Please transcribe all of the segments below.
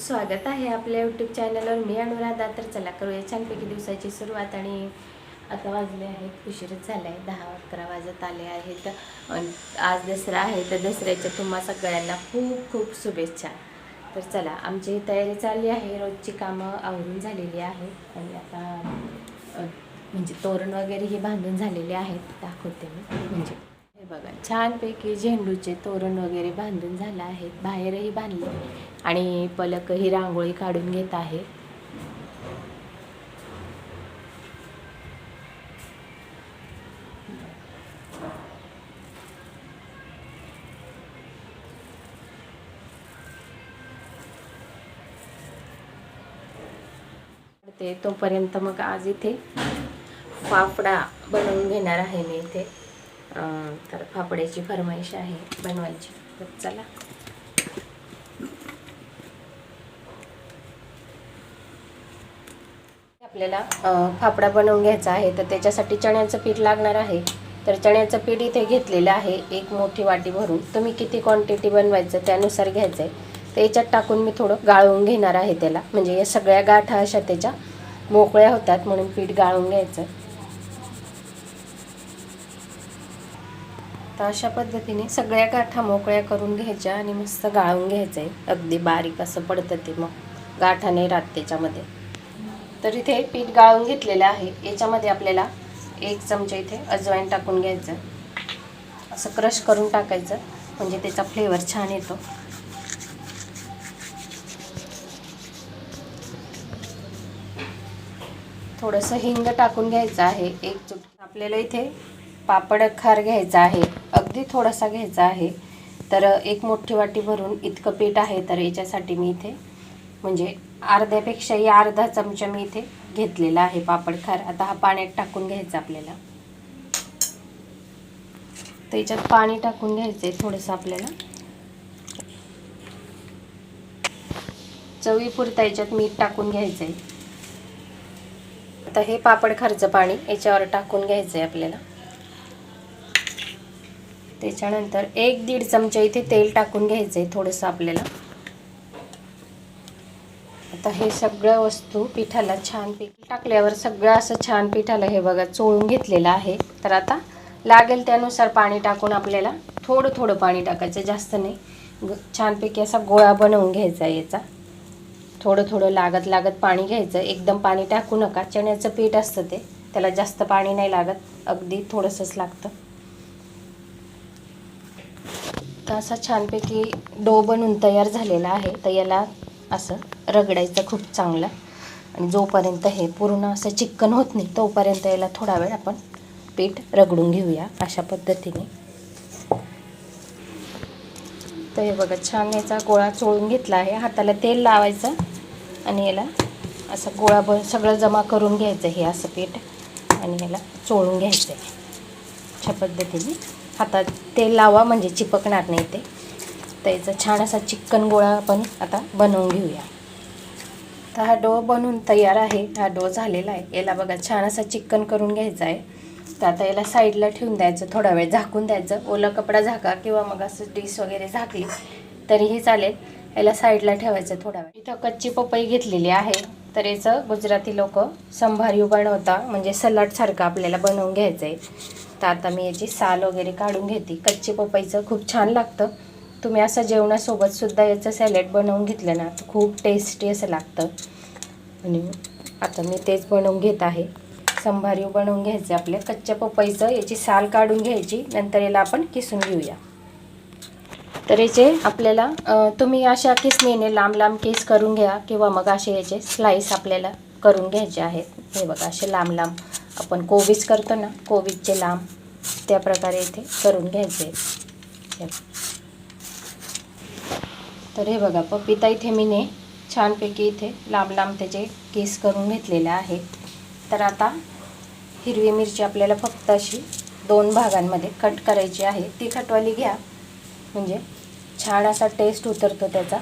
स्वागत आहे आपल्या यूट्यूब चॅनलवर मी अनुराधा तर चला करूया छानपैकी दिवसाची सुरुवात आणि आता वाजले आहेत उशीरच झाला आहे दहा अकरा वाजत आले आहेत. आज दसरा आहे तर दसऱ्याच्या तुम्हा सगळ्यांना खूप खूप शुभेच्छा. तर चला आमची तयारी चालली आहे. रोजची कामं आवरून झालेली आहेत. आणि आता म्हणजे तोरण वगैरे हे बांधून झालेले आहेत. दाखवते मी. म्हणजे हे बघा छानपैकी झेंडूचे तोरण वगैरे बांधून झालं आहे. बाहेरही बांधले आणि पलक ही रांगोळी काढून घेत आहे. ते तोपर्यंत मग आज इथे फाफडा बनवून घेणार आहे मी इथे. तर फाफड्याची फरमाईश आहे बनवायची. तर चला. आपल्याला फाफडा बनवून घ्यायचा आहे तर त्याच्यासाठी चण्याचं पीठ लागणार आहे. तर चण्याचं पीठ इथे घेतलेलं आहे एक मोठी वाटी भरून. तुम्ही किती क्वांटिटी बनवायचं त्यानुसार घ्यायचं आहे तर याच्यात टाकून मी थोडं गाळून घेणार आहे त्याला. म्हणजे या सगळ्या गाठा अशा त्याच्या मोकळ्या होतात म्हणून पीठ गाळून घ्यायचं. तर अशा पद्धतीने सगळ्या गाठा मोकळ्या करून घ्यायच्या आणि मस्त गाळून घ्यायचं आहे अगदी बारीक असं पडतं ते मग. गाठा नाही राहत त्याच्यामध्ये. तर इथे पीठ गाळून घेतलेलं आहे. याच्यामध्ये आपल्याला एक चमचा इथे अजवाईन टाकून घ्यायचं. असं क्रश करून टाकायचं. म्हणजे त्याचा फ्लेवर छान येतो. थोडंसं हिंग टाकून घ्यायचं आहे. एक चुट आपल्याला इथे पापड खार घ्यायचा आहे. अगदी थोडासा घ्यायचा आहे. तर एक मोठी वाटी भरून इतकं पीठ आहे. तर याच्यासाठी मी इथे म्हणजे अर्ध्यापेक्षाही अर्धा चमचा मी इथे घेतलेला आहे पापड खार. आता हा पाण्यात टाकून घ्यायचा आपल्याला. तर याच्यात पाणी टाकून घ्यायचं आहे थोडंसं आपल्याला. चवीपुरता याच्यात मीठ टाकून घ्यायचं आहे आता हे पापड खारचं पाणी याच्यावर टाकून घ्यायचं आहे आपल्याला. त्याच्यानंतर एक दीड चमचा इथे तेल टाकून घ्यायचं आहे थोडंसं आपल्याला. आता हे सगळं वस्तू पिठाला छान पीठ टाकल्यावर सगळं असं छान पिठाला हे बघा चोळून घेतलेलं आहे. तर आता लागेल त्यानुसार पाणी टाकून आपल्याला थोडं थोडं पाणी टाकायचं जास्त नाही. ग छानपैकी असा गोळा बनवून घ्यायचा आहे याचा. थोडं थोडं लागत लागत पाणी घ्यायचं. एकदम पाणी टाकू नका. चण्याचं पीठ असतं ते. त्याला जास्त पाणी नाही लागत. अगदी थोडंसंच लागतं. तर असा छानपैकी डो बनून तयार झालेला आहे. तर याला असं रगडायचं खूप चांगलं. आणि जोपर्यंत हे पूर्ण असं चिकन होत नाही तोपर्यंत याला थोडा वेळ आपण पीठ रगडून घेऊया अशा पद्धतीने. तर हे बघा छान याचा गोळा चोळून घेतला आहे. हाताला तेल लावायचं आणि याला असं गोळा ब सगळं जमा करून घ्यायचं हे असं पीठ आणि याला चोळून घ्यायचं आहे. अशा पद्धतीने हातात तेल लावा म्हणजे चिपकणार नाही ते. तर याचा छान असा चिकन गोळा आपण आता बनवून घेऊया. तर हा डो बनवून तयार आहे. हा डो झालेला आहे. याला बघा छान असा चिकन करून घ्यायचा आहे. तर आता याला साईडला ठेवून द्यायचं थोडा वेळ झाकून द्यायचं. ओला कपडा झाका किंवा मग असं डिश वगैरे झाकली तरीही चालेल. याला साईडला ठेवायचं थोडा वेळ. इथं कच्ची पपई घेतलेली आहे. तर याचं गुजराती लोक संभारी बनवता म्हणजे सलाडसारखं आपल्याला बनवून घ्यायचं आहे तर आता मी याची साल वगैरे काढून घेते. कच्ची पपईचं खूप छान लागतं. तुम्ही असं जेवणासोबत सुद्धा याचं सॅलेड बनवून घेतलं ना तर खूप टेस्टी असं लागतं. आणि आता मी तेच बनवून घेत आहे. संभारी बनवून घ्यायचे आपल्या कच्च्या पपईचं याची साल काढून घ्यायची. नंतर याला आपण किसून घेऊया. तर याचे आपल्याला तुम्ही अशा किसणीने लांब लांब केस करून घ्या किंवा मग असे याचे स्लाईस आपल्याला करून घ्यायचे आहेत. हे बघा असे लांब लांब. आपण कोबीज करतो ना कोबीजचे लांब. त्या प्रकारे इथे करून घ्यायचे हे. तर हे बघा पपिता इथे मी ने छानपैकी इथे लांब लांब त्याचे केस करून घेतलेले आहे तर आता हिरवी मिरची आपल्याला फक्त अशी दोन भागांमध्ये कट करायची आहे. ती खटवाली घ्या. म्हणजे छान असा टेस्ट उतरतो त्याचा.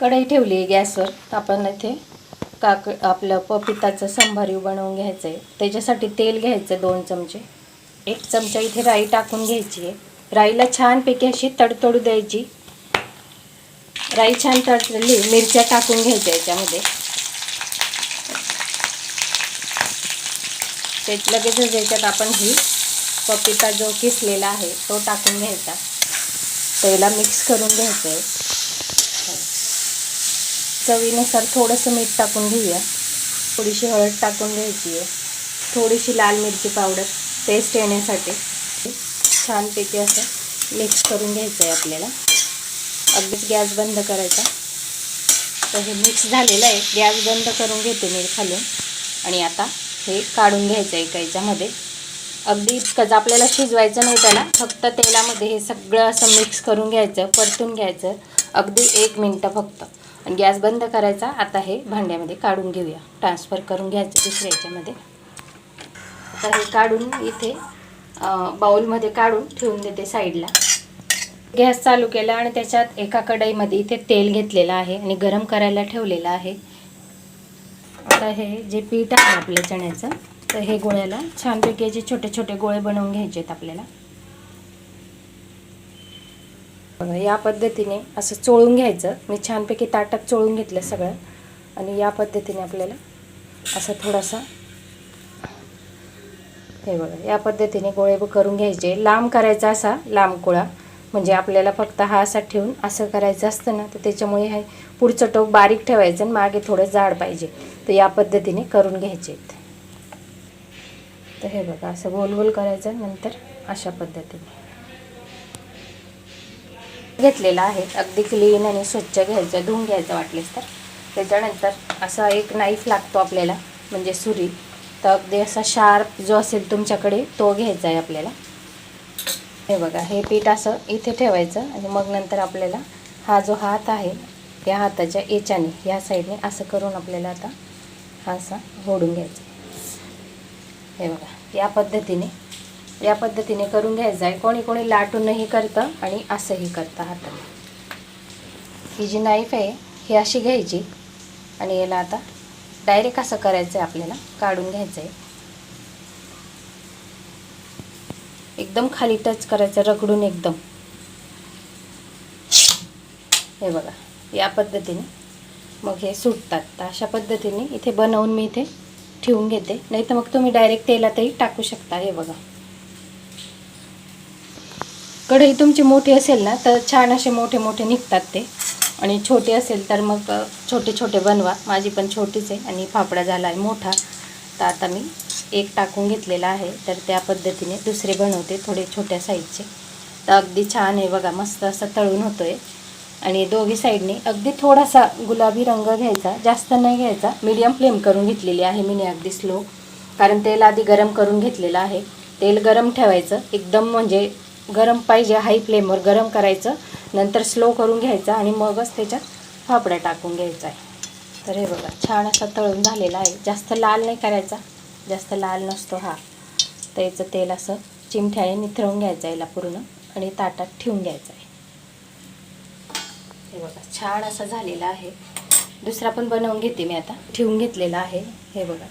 कढई ठेवली आहे गॅसवर. आपण इथे काक आपलं पपिताचं संभारीव बनवून घ्यायचं आहे त्याच्यासाठी तेल घ्यायचं दोन चमचे. एक चमचा इथे राई टाकून घ्यायची आहे. राईला छानपैकी अशी तडतडू द्यायची राई छान तडतडली मिरच्या टाकून घ्यायच्या याच्यामध्ये ते लगेचच याच्यात आपण ही पपिता जो किसलेला आहे तो टाकून घ्यायचा त्याला मिक्स करून घ्यायचं आहे चवीनुसार थोडंसं मीठ टाकून घेऊया थोडीशी हळद टाकून घ्यायची आहे थोडीशी लाल मिरची पावडर टेस्ट येण्यासाठी छानपैकी असं मिक्स करून घ्यायचं आहे आपल्याला. अगदीच गॅस बंद करायचा. तर हे मिक्स झालेलं आहे. गॅस बंद करून घेते मी खालून. आणि आता हे काढून घ्यायचं आहे एका याच्यामध्ये. अगदी इतकंच आपल्याला शिजवायचं नाही त्याला. फक्त तेलामध्ये हे सगळं असं मिक्स करून घ्यायचं परतून घ्यायचं. अगदी एक मिनटं फक्त. आणि गॅस बंद करायचा. आता हे भांड्यामध्ये काढून घेऊया. ट्रान्सफर करून घ्यायचं दुसऱ्या याच्यामध्ये. आता हे काढून इथे बाऊलमध्ये बाउलमध्ये काढून ठेवून देते साईडला. गॅस चालू केला आणि त्याच्यात एका कढईमध्ये इथे तेल घेतलेलं आहे आणि गरम करायला ठेवलेलं आहे. आता हे जे पीठ आहे आपल्या चण्याचं तर हे गोळ्याला छानपैकी याचे छोटे छोटे गोळे बनवून घ्यायचे आहेत आपल्याला. या पद्धतीने असं चोळून घ्यायचं. मी छानपैकी ताटात चोळून घेतलं सगळं. आणि या पद्धतीने आपल्याला असं थोडासा हे बघा या पद्धतीने गोळे करून घ्यायचे. लांब करायचा असा लांब गोळा. म्हणजे आपल्याला फक्त हा असा ठेवून असं करायचं असतं ना तर त्याच्यामुळे हे पुढचं टोक बारीक ठेवायचं आणि मागे थोडं जाड पाहिजे. तर या पद्धतीने करून घ्यायचे. तर हे बघा असं गोल गोल करायचं नंतर अशा पद्धतीने. घेतलेला आहे. अगदी क्लीन आणि स्वच्छ घ्यायचं धुवून घ्यायचं वाटलेस तर. त्याच्यानंतर असा एक नाईफ लागतो आपल्याला म्हणजे सुरी. तर अगदी असा शार्प जो असेल तुमच्याकडे तो घ्यायचा आहे आपल्याला. हे बघा हे पीठ असं इथे ठेवायचं आणि मग नंतर आपल्याला हा जो हात आहे या हाताच्या याच्याने या साईडने असं करून आपल्याला आता हा असा ओढून घ्यायचा. हे बघा या पद्धतीने या पद्धतीने करून घ्यायचं आहे. कोणी कोणी लाटूनही करतं आणि असंही करतं हाताने. ही जी नाईफ आहे ही अशी घ्यायची आणि याला आता डायरेक्ट असं करायचं आहे आपल्याला? काढून घ्यायचं आहे एकदम खाली टच करायचं रगडून एकदम. हे बघा या पद्धतीने. मग हे सुटतात. तर अशा पद्धतीने इथे बनवून मी इथे ठेवून घेते. नाही तर मग तुम्ही डायरेक्ट तेलातही टाकू शकता. हे बघा. कढई तुमची मोठी असेल ना तर छान असे मोठे मोठे निघतात ते. आणि छोटे असेल तर मग छोटे छोटे बनवा. माझी पण छोटीच आहे आणि फाफडा झाला आहे मोठा. तर आता मी एक टाकून घेतलेला आहे. तर त्या पद्धतीने दुसरे बनवते थोडे छोट्या साईजचे. तर अगदी छान आहे बघा मस्त असं तळून होतो आहे आणि दोघी साईडने अगदी थोडासा गुलाबी रंग घ्यायचा जास्त नाही घ्यायचा. मीडियम फ्लेम करून घेतलेली आहे मी अगदी स्लो. कारण तेल आधी गरम करून घेतलेलं आहे. तेल गरम ठेवायचं. एकदम म्हणजे गरम पाहिजे हाय फ्लेमवर गरम करायचं. नंतर स्लो करून घ्यायचा आणि मगच त्याच्यात फापड्या टाकून घ्यायचा आहे. तर हे बघा छान असा तळून झालेला आहे. जास्त लाल नाही करायचा. जास्त लाल नसतो हा. तर याचं तेल असं चिमठ्याने निथळून घ्यायचं याला पूर्ण आणि ताटात ठेवून घ्यायचं आहे. हे बघा छान असा झालेला आहे. दुसरा पण बनवून घेते मी आता. ठेवून घेतलेला आहे. हे बघा.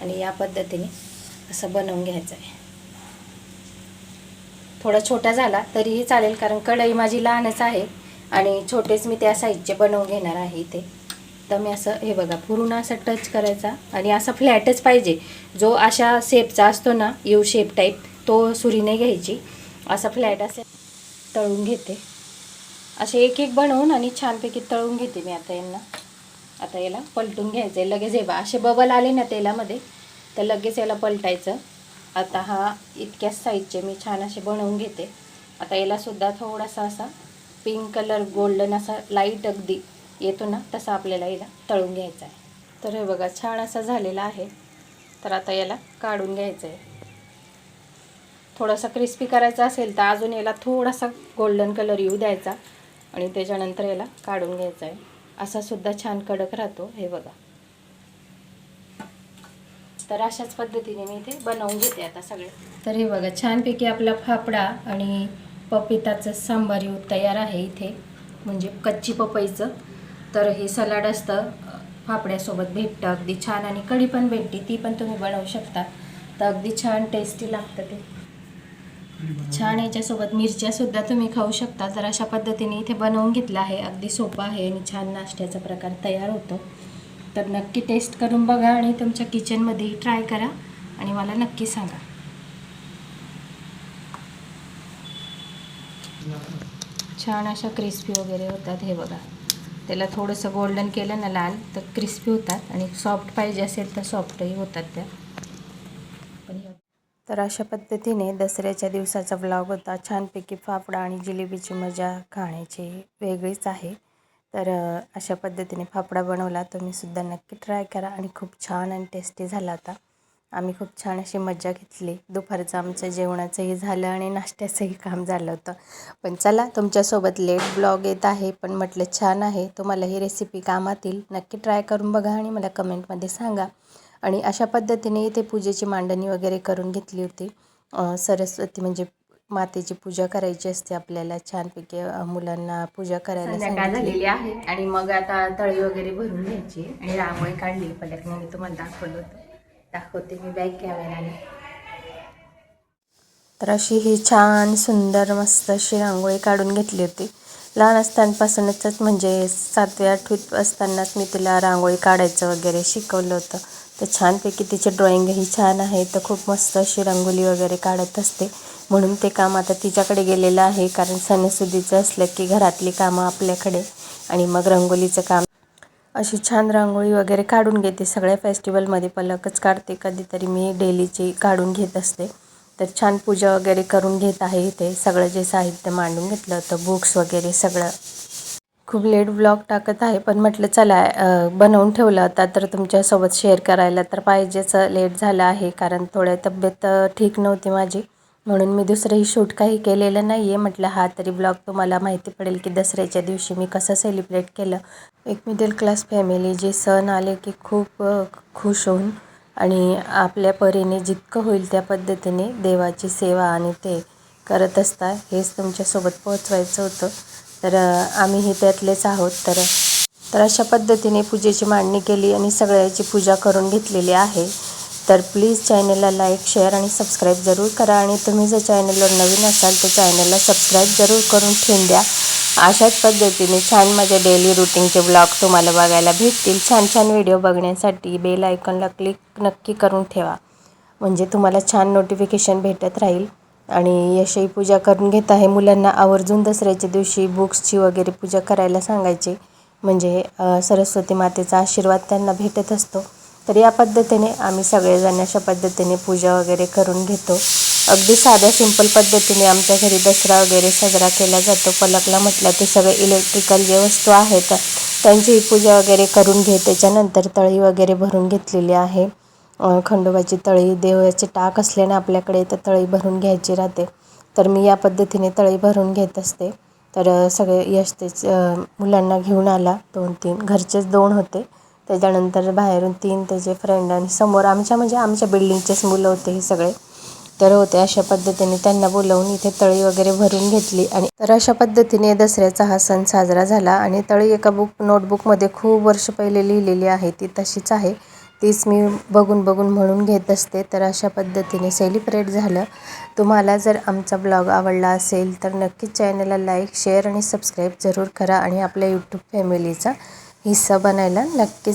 आणि या पद्धतीने असं बनवून घ्यायचं आहे. थोडा छोटा झाला तरीही चालेल कारण कढई माझी लहानच आहे आणि छोटेच मी त्या साईजचे बनवून घेणार आहे इथे. तर मी असं हे बघा पूर्ण असं टच करायचा आणि असा फ्लॅटच पाहिजे. जो अशा शेपचा असतो ना यू शेप टाईप तो सुरीने घ्यायची. असा फ्लॅट असे तळून घेते. असे एक एक बनवून आणि छानपैकी तळून घेते मी आता यांना. आता याला पलटून घ्यायचं आहे लगेच हे बा असे बबल आले ना तेलामध्ये तर लगेच याला पलटायचं. आता हा इतक्याच साईजचे मी छान असे बनवून घेते. आता यालासुद्धा थोडासा असा पिंक कलर गोल्डन असा लाइट अगदी येतो ना तसा आपल्याला याला तळून घ्यायचा आहे. तर हे बघा छान असा झालेला आहे. तर आता याला काढून घ्यायचं आहे थोडासा क्रिस्पी करायचा असेल तर अजून याला थोडासा गोल्डन कलर येऊ द्यायचा आणि त्याच्यानंतर याला काढून घ्यायचा आहे. असा सुद्धा छान कडक राहतो हे बघा. तर अशाच पद्धतीने मी इथे बनवून घेते आता सगळे. तर हे बघा छानपैकी आपला फाफडा आणि पपिताचं सांबार येऊ तयार आहे इथे. म्हणजे कच्ची पपईचं. तर हे सलाड असतं फाफड्यासोबत भेटतं अगदी छान. आणि कढी पण भेटते ती पण तुम्ही बनवू शकता. तर अगदी छान टेस्टी लागतं ते. छान याच्यासोबत मिरच्यासुद्धा तुम्ही खाऊ शकता. तर अशा पद्धतीने इथे बनवून घेतलं आहे. अगदी सोपं आहे आणि छान नाश्त्याचा प्रकार तयार होतो. तर नक्की टेस्ट करून बघा आणि तुमच्या किचनमध्येही ट्राय करा आणि मला नक्की सांगा. छान अशा क्रिस्पी वगैरे होतात हे बघा. त्याला थोडंसं गोल्डन केलं ना लाल तर क्रिस्पी होतात आणि सॉफ्ट पाहिजे असेल तर सॉफ्टही होतात त्या. तर अशा पद्धतीने दसऱ्याच्या दिवसाचा व्लॉग होता. छानपैकी फाफडा आणि जिलेबीची मजा खाण्याची वेगळीच आहे. तर अशा पद्धतीने फाफडा बनवला. तुम्ही सुद्धा नक्की ट्राय करा आणि खूप छान आणि टेस्टी झाला होता. आम्ही खूप छान अशी मज्जा घेतली. दुपारचं आमचं जेवणाचंही झालं आणि नाश्त्याचंही काम झालं होतं. पण चला तुमच्यासोबत लेट ब्लॉग येत आहे पण म्हटलं छान आहे. तुम्हाला ही रेसिपी कामात येईल नक्की ट्राय करून बघा आणि मला कमेंटमध्ये सांगा. आणि अशा पद्धतीने इथे पूजेची मांडणी वगैरे करून घेतली होती. सरस्वती म्हणजे मातेची पूजा करायची असते आपल्याला. छानपैकी मुलांना पूजा करायला संध्याकाळ सांगितली. झालेली आहे आणि मग आता तळी वगैरे भरून घ्यायची आणि रांगोळी काढली. पलकने मी तुम्हाला दाखवलं होतं. दाखवते मी बॅक कॅमेराने तर अशी ही छान सुंदर मस्त अशी रांगोळी काढून घेतली होती. लहान असतानापासूनच म्हणजे सातव्या आठवीत असतानाच मी तिला रांगोळी काढायचं वगैरे शिकवलं होतं. तर छानपैकी तिची ड्रॉइंगही छान आहे. तर खूप मस्त अशी रांगोळी वगैरे काढत असते. म्हणून ते काम आता तिच्याकडे गेलेलं आहे. कारण सणासुदीचं असलं की घरातली कामं आपल्याकडे आणि मग रंगोलीचं काम. अशी छान रांगोळी वगैरे काढून घेते. सगळ्या फेस्टिवलमध्ये पलकच काढते. कधीतरी मी डेलीची काढून घेत असते. तर छान पूजा वगैरे करून घेत आहे इथे. सगळं जे साहित्य मांडून घेतलं होतं बुक्स वगैरे सगळं. खूप लेट ब्लॉग टाकत आहे. पण म्हटलं चला बनवून ठेवला होता तर तुमच्यासोबत शेअर करायला तर पाहिजेच. लेट झालं आहे. कारण थोड्या तब्येत ठीक नव्हती माझी. म्हणून मी दुसरंही शूट काही केलेलं नाही आहे म्हटलं हा तरी ब्लॉग तुम्हाला माहिती पडेल की दसऱ्याच्या दिवशी मी कसं सेलिब्रेट केलं. एक मिडल क्लास फॅमिली जे सण आले की खूप खुश होऊन आणि आपल्या परीने जितकं होईल त्या पद्धतीने देवाची सेवा आणि ते करत असता हेच तुमच्यासोबत पोहोचवायचं होतं. तर आम्हीही त्यातलेच आहोत. तर तर अशा पद्धतीने पूजेची मांडणी केली आणि सगळ्याची पूजा करून घेतलेली आहे. तर प्लीज चॅनलला लाईक शेअर आणि सबस्क्राईब जरूर करा आणि तुम्ही जर चॅनलवर नवीन असाल तर चॅनलला सबस्क्राईब जरूर करून ठेवून द्या. अशाच पद्धतीने छान माझे डेली रुटीनचे ब्लॉग तुम्हाला बघायला भेटतील. छान छान व्हिडिओ बघण्यासाठी बेल आयकॉनला क्लिक नक्की करून ठेवा. म्हणजे तुम्हाला छान नोटिफिकेशन भेटत राहील. आणि यशही पूजा करून घेत आहे. मुलांना आवर्जून दसऱ्याच्या दिवशी बुक्सची वगैरे पूजा करायला सांगायची. म्हणजे सरस्वती मातेचा आशीर्वाद त्यांना भेटत असतो. तर या पद्धतीने आम्ही सगळेजण अशा पद्धतीने पूजा वगैरे करून घेतो. अगदी साध्या सिंपल पद्धतीने आमच्या घरी दसरा वगैरे साजरा केला जातो. पलकला म्हटलं ते सगळे इलेक्ट्रिकल जे वस्तू आहेत त्यांची पूजा वगैरे करून घे त्याच्यानंतर तळी वगैरे भरून घेतलेली आहे. खंडोबाची तळी देवाचे टाक असल्याने आपल्याकडे तर तळी भरून घ्यायची राहते. तर मी या पद्धतीने तळी भरून घेत असते. तर सगळे यश तेच मुलांना घेऊन आला. दोन तीन घरचेच दोन होते. त्याच्यानंतर बाहेरून तीन त्याचे फ्रेंड आणि समोर आमच्या म्हणजे आमच्या बिल्डिंगचेच मुलं होते हे सगळे. तर होते अशा पद्धतीने त्यांना बोलवून इथे तळी वगैरे भरून घेतली आणि तर अशा पद्धतीने दसऱ्याचा हा सण साजरा झाला आणि तळी एका बुक नोटबुकमध्ये खूप वर्ष पहिले लिहिलेली आहे ती तशीच आहे. तीच मी बघून बघून म्हणून घेत असते. तर अशा पद्धतीने सेलिब्रेट झालं. तुम्हाला जर आमचा ब्लॉग आवडला असेल तर नक्कीच चॅनलला लाईक शेअर आणि सबस्क्राईब जरूर करा आणि आपल्या यूट्यूब फॅमिलीचा हिस्सा बनायला नक्कीच